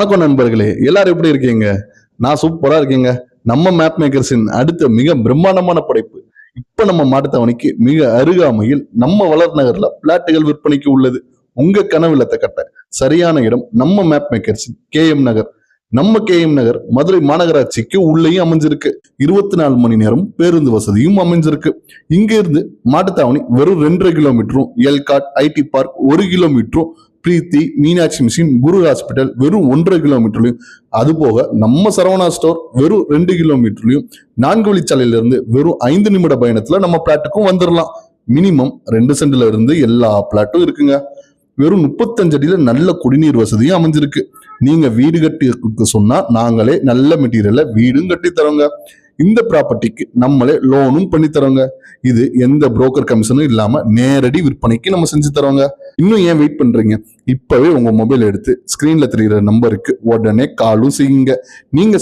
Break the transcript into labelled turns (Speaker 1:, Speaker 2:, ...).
Speaker 1: வணக்கம் நண்பர்களே. எல்லாரும் எப்படி இருக்கீங்க? நான் சூப்பரா இருக்கீங்க. நம்ம மேப் மேக்கர்ஸின் அடுத்த மிக பிரம்மாண்டமான படைப்பு. இப்ப நம்ம மாட்டுத்தவணைக்கு மிக அருகாமையில் நம்ம வளர் நகர்ல பிளாட்டுகள் விற்பனைக்கு உள்ளது. உங்க கனவிலத்தை கட்ட சரியான இடம் நம்ம மேப் மேக்கர்ஸின் கே எம் நகர். நம்ம கே எம் நகர் மதுரை மாநகராட்சிக்கு உள்ளேயும் அமைஞ்சிருக்கு. இருபத்தி நாலு மணி நேரம் பேருந்து வசதியும் அமைஞ்சிருக்கு. இங்க இருந்து மாட்டுத்தாவணி வெறும் ரெண்டரை கிலோமீட்டரும் எல்காட் ஐடி பார்க் ஒரு கிலோமீட்டரும் பிரீத்தி மீனாட்சி மிஷின் குரு ஹாஸ்பிட்டல் வெறும் ஒன்றரை கிலோமீட்டர்லையும் அது போக நம்ம சரவணா ஸ்டோர் வெறும் ரெண்டு கிலோமீட்டர்லையும் நான்கு வழிச்சாலையிலிருந்து வெறும் ஐந்து நிமிட பயணத்துல நம்ம பிளாட்டுக்கும் வந்துடலாம் மினிமம் ரெண்டு சென்ட்ல இருந்து எல்லா பிளாட்டும் இருக்குங்க. வெறும் முப்பத்தஞ்சு அடியில நல்ல குடிநீர் வசதியும் அமைஞ்சிருக்கு. நீங்க வீடு கட்டி சொன்னால் சொன்னா நாங்களே நல்ல மெட்டீரியல்ல வீடும் கட்டி தரோங்க. இந்த ப்ராப்பர்ட்டிக்கு நம்மளே லோனும் பண்ணி தரோங்க. இது எந்த புரோக்கர் கமிஷனும் இல்லாம நேரடி விற்பனைக்கு நம்ம செஞ்சு தரோங்க. இன்னும் ஏன் வெயிட் பண்றீங்க? இப்பவே உங்க மொபைல் எடுத்து ஸ்கிரீன்ல தெரிகிற நம்பருக்கு உடனே காலும் செய்யுங்க. நீங்க